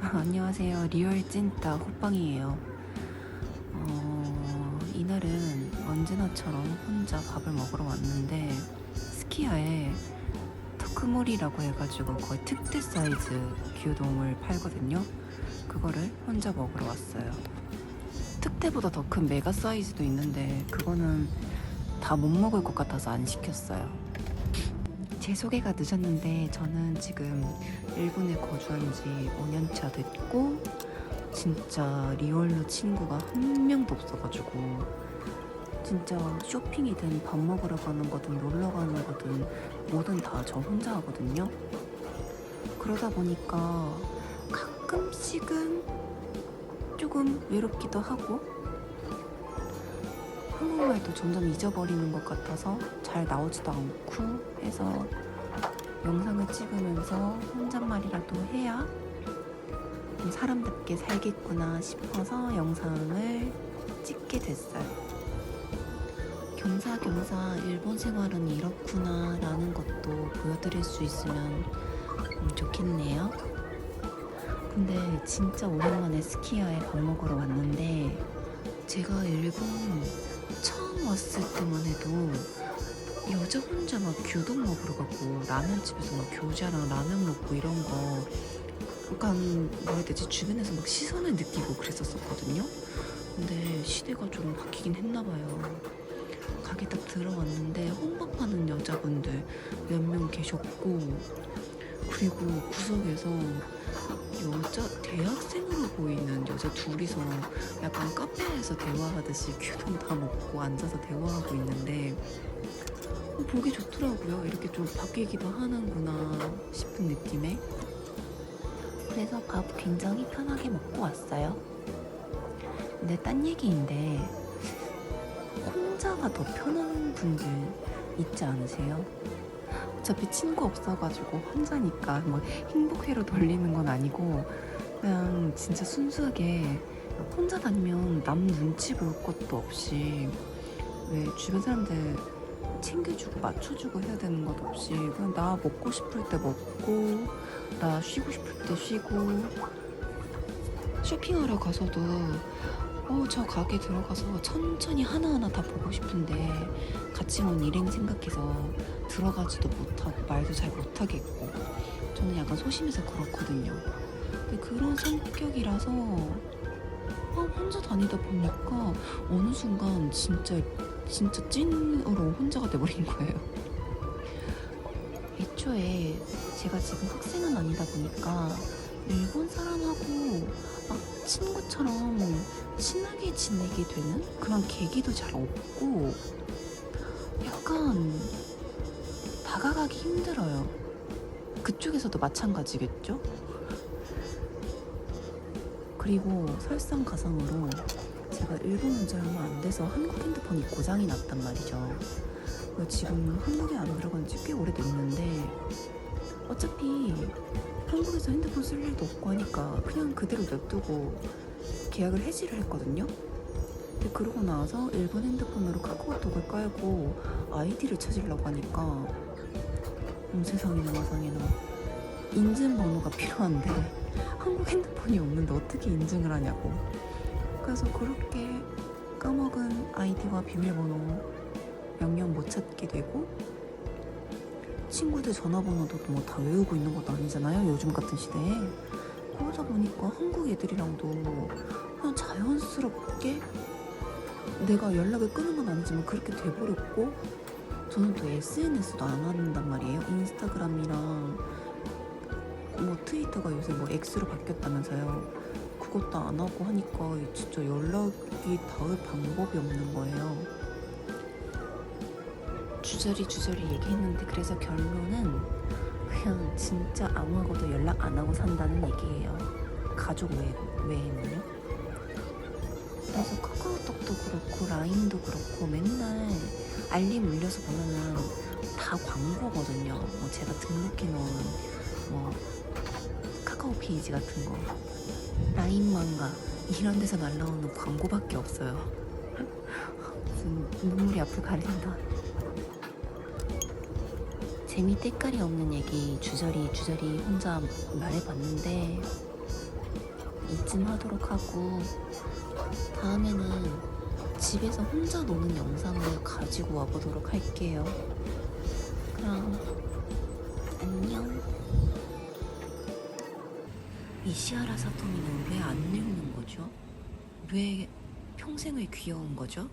안녕하세요. 리얼 찐따 호빵이에요. 어, 이날은 언제나처럼 혼자 밥을 먹으러 왔는데 스키야에 터크몰이라고 해가지고 거의 특대 사이즈 규동을 팔거든요. 그거를 혼자 먹으러 왔어요. 특대보다 더 큰 메가 사이즈도 있는데 그거는 다 못 먹을 것 같아서 안 시켰어요. 제 소개가 늦었는데 저는 지금 일본에 거주한 지 5년 차 됐고 진짜 리얼로 친구가 한 명도 없어가지고 진짜 쇼핑이든 밥 먹으러 가는 거든 놀러 가는 거든 뭐든 다 저 혼자 하거든요. 그러다 보니까 가끔씩은 조금 외롭기도 하고 한국말도 점점 잊어버리는 것 같아서 잘 나오지도 않고 해서 영상을 찍으면서 혼잣말이라도 해야 좀 사람답게 살겠구나 싶어서 영상을 찍게 됐어요. 겸사겸사 일본 생활은 이렇구나 라는 것도 보여드릴 수 있으면 음, 좋겠네요. 근데 진짜 오랜만에 스키야에 밥 먹으러 왔는데 제가 일본 처음 왔을 때만 해도 여자 혼자 막 교동 먹으러 가고 라면집에서 막 교자랑 라면 먹고 이런 거 약간 뭐라 해야 되지 주변에서 막 시선을 느끼고 그랬었거든요. 근데 시대가 좀 바뀌긴 했나 봐요. 가게 딱 들어왔는데 혼밥하는 여자분들 몇 명 계셨고 그리고 구석에서 여자 대학생으로 보이는 여자 둘이서 약간 카페에서 대화하듯이 규동 다 먹고 앉아서 대화하고 있는데 어, 보기 좋더라고요. 이렇게 좀 바뀌기도 하는구나 싶은 느낌에. 그래서 밥 굉장히 편하게 먹고 왔어요. 근데 딴 얘기인데 혼자가 더 편한 분들 있지 않으세요? 어차피 친구 없어가지고 혼자니까 뭐 행복회로 돌리는 건 아니고 그냥 진짜 순수하게 혼자 다니면 남 눈치 볼 것도 없이 왜 주변 사람들 챙겨주고 맞춰주고 해야 되는 것 없이 그냥 나 먹고 싶을 때 먹고 나 쉬고 싶을 때 쉬고. 쇼핑하러 가서도 어, 저 가게 들어가서 천천히 하나하나 다 보고 싶은데 같이 온 일행 생각해서 들어가지도 못하고 말도 잘 못하겠고 저는 약간 소심해서 그렇거든요. 근데 그런 성격이라서 아, 혼자 다니다 보니까 어느 순간 진짜 진짜 찐으로 혼자가 돼버린 거예요. 애초에 제가 지금 학생은 아니다 보니까 일본 사람하고 막 친구처럼 친하게 지내게 되는 그런 계기도 잘 없고 약간 다가가기 힘들어요. 그쪽에서도 마찬가지겠죠? 그리고 설상가상으로 제가 일본 온지 얼마 안 돼서 한국 핸드폰이 고장이 났단 말이죠. 지금 한국에 안 들어간 지 꽤 오래됐는데 어차피 한국에서 핸드폰 쓸 일도 없고 하니까 그냥 그대로 냅두고 계약을 해지를 했거든요. 근데 그러고 나서 일본 핸드폰으로 카카오톡을 깔고 아이디를 찾으려고 하니까 음, 세상에나 마상에나 인증번호가 필요한데 한국 핸드폰이 없는데 어떻게 인증을 하냐고 그래서 그렇게 까먹은 아이디와 비밀번호 영영 못 찾게 되고 친구들 전화번호도 뭐 다 외우고 있는 것도 아니잖아요 요즘 같은 시대에. 그러다 보니까 한국 애들이랑도 그냥 자연스럽게 내가 연락을 끊은 건 아니지만 그렇게 돼버렸고 저는 또 SNS도 안 한단 말이에요. 인스타그램이랑 뭐 트위터가 요새 뭐 X로 바뀌었다면서요. 그것도 안 하고 하니까 진짜 연락이 닿을 방법이 없는 거예요 주저리 주저리 얘기했는데 그래서 결론은 그냥 진짜 아무하고도 연락 안 하고 산다는 얘기예요. 가족 외, 외에는요. 그래서 카카오톡도 그렇고 라인도 그렇고 맨날 알림 울려서 보면은 다 광고거든요. 뭐 제가 등록해 놓은 뭐 카카오 페이지 같은 거 라인 망가 이런 데서 날라오는 광고밖에 없어요. 무슨 눈물이 앞을 가린다. 재미 때깔이 없는 얘기 주저리 주저리 혼자 말해봤는데 이쯤 하도록 하고 다음에는 집에서 혼자 노는 영상을 가지고 와보도록 할게요. 그럼 안녕. 이시아라 사토미는 왜 안 늙는 거죠? 왜 평생을 귀여운 거죠?